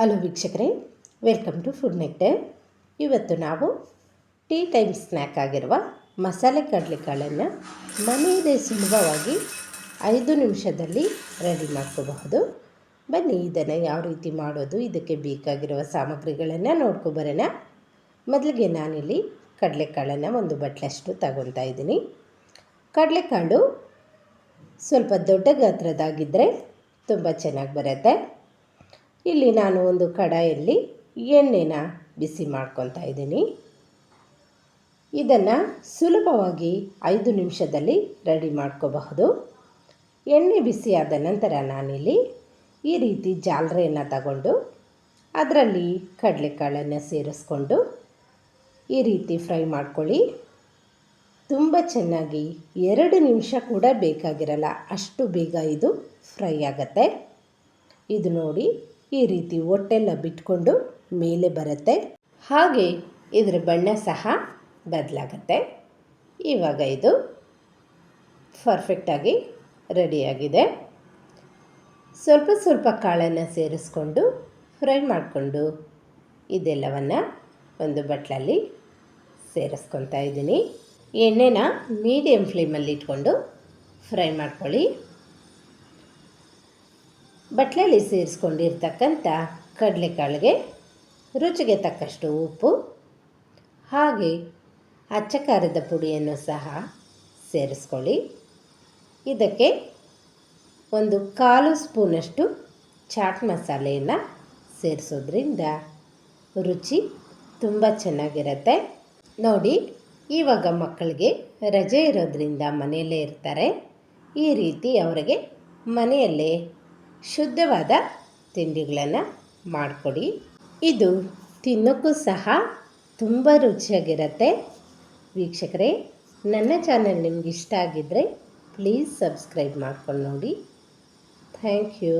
Hello ವೀಕ್ಷಕರೇ, welcome to food net ಇವತ್ತು ನಾವು ಟೀ ಟೈಮ್ ಸ್ನ್ಯಾಕ್ ಆಗಿರುವ ಮಸಾಲೆ ಕಡಲೆಕಾಳನ್ನು ಮನೆಯಲ್ಲೇ ಸುಲಭವಾಗಿ ಐದು ನಿಮಿಷದಲ್ಲಿ ರೆಡಿ ಮಾಡ್ಕೋಬಹುದು. ಬನ್ನಿ, ಇದನ್ನು ಯಾವ ರೀತಿ ಮಾಡೋದು, ಇದಕ್ಕೆ ಬೇಕಾಗಿರುವ ಸಾಮಗ್ರಿಗಳನ್ನು ನೋಡ್ಕೊಬರೋಣ ಮೊದಲಿಗೆ ನಾನಿಲ್ಲಿ ಕಡಲೆಕಾಳನ್ನು ಒಂದು ಬಟ್ಲಷ್ಟು ತಗೊತಾ ಇದ್ದೀನಿ. ಕಡಲೆಕಾಳು ಸ್ವಲ್ಪ ದೊಡ್ಡ ಗಾತ್ರದಾಗಿದ್ದರೆ ತುಂಬ ಚೆನ್ನಾಗಿ ಬರುತ್ತೆ. ಇಲ್ಲಿ ನಾನು ಒಂದು ಕಡಾಯಲ್ಲಿ ಎಣ್ಣೆನ ಬಿಸಿ ಮಾಡ್ಕೊತಾ ಇದ್ದೀನಿ. ಇದನ್ನು ಸುಲಭವಾಗಿ ಐದು ನಿಮಿಷದಲ್ಲಿ ರೆಡಿ ಮಾಡ್ಕೋಬಹುದು. ಎಣ್ಣೆ ಬಿಸಿಯಾದ ನಂತರ ನಾನಿಲ್ಲಿ ಈ ರೀತಿ ಜಾಲರೆಯನ್ನು ತಗೊಂಡು ಅದರಲ್ಲಿ ಕಡಲೆಕಾಳನ್ನು ಸೇರಿಸ್ಕೊಂಡು ಈ ರೀತಿ ಫ್ರೈ ಮಾಡ್ಕೊಳ್ಳಿ. ತುಂಬ ಚೆನ್ನಾಗಿ ಎರಡು ನಿಮಿಷ ಕೂಡ ಬೇಕಾಗಿರಲ್ಲ, ಅಷ್ಟು ಬೇಗ ಇದು ಫ್ರೈ ಆಗುತ್ತೆ. ಇದು ನೋಡಿ ಈ ರೀತಿ ಹೊಟ್ಟೆಲ್ಲ ಬಿಟ್ಕೊಂಡು ಮೇಲೆ ಬರುತ್ತೆ. ಹಾಗೆ ಇದರ ಬಣ್ಣ ಸಹ ಬದಲಾಗತ್ತೆ. ಇವಾಗ ಇದು ಪರ್ಫೆಕ್ಟಾಗಿ ರೆಡಿಯಾಗಿದೆ ಸ್ವಲ್ಪ ಸ್ವಲ್ಪ ಕಾಳನ್ನು ಸೇರಿಸ್ಕೊಂಡು ಫ್ರೈ ಮಾಡಿಕೊಂಡು ಇದೆಲ್ಲವನ್ನು ಒಂದು ಬಟ್ಲಲ್ಲಿ ಸೇರಿಸ್ಕೊತಾ ಇದ್ದೀನಿ. ಎಣ್ಣೆನ ಮೀಡಿಯಮ್ ಫ್ಲೇಮಲ್ಲಿ ಇಟ್ಕೊಂಡು ಫ್ರೈ ಮಾಡ್ಕೊಳ್ಳಿ. ಬಟ್ಲಲ್ಲಿ ಸೇರಿಸ್ಕೊಂಡಿರ್ತಕ್ಕಂಥ ಕಡಲೆಕಾಳಿಗೆ ರುಚಿಗೆ ತಕ್ಕಷ್ಟು ಉಪ್ಪು, ಹಾಗೆ ಅಚ್ಚ ಖಾರದ ಪುಡಿಯನ್ನು ಸಹ ಸೇರಿಸ್ಕೊಳ್ಳಿ. ಇದಕ್ಕೆ ಒಂದು ಕಾಲು ಸ್ಪೂನಷ್ಟು ಚಾಟ್ ಮಸಾಲೆಯನ್ನು ಸೇರಿಸೋದ್ರಿಂದ ರುಚಿ ತುಂಬ ಚೆನ್ನಾಗಿರುತ್ತೆ. ನೋಡಿ, ಇವಾಗ ಮಕ್ಕಳಿಗೆ ರಜೆ ಇರೋದ್ರಿಂದ ಮನೆಯಲ್ಲೇ ಇರ್ತಾರೆ. ಈ ರೀತಿ ಅವರಿಗೆ ಮನೆಯಲ್ಲೇ ಶುದ್ಧವಾದ ತಿಂಡಿಗಳನ್ನು ಮಾಡಿಕೊಡಿ. ಇದು ತಿನ್ನೋಕ್ಕೂ ಸಹ ತುಂಬ ರುಚಿಯಾಗಿರುತ್ತೆ. ವೀಕ್ಷಕರೇ, ನನ್ನ ಚಾನಲ್ ನಿಮ್ಗೆ ಇಷ್ಟ ಆಗಿದ್ದರೆ ಪ್ಲೀಸ್ ಸಬ್ಸ್ಕ್ರೈಬ್ ಮಾಡ್ಕೊಂಡು ನೋಡಿ. Thank you.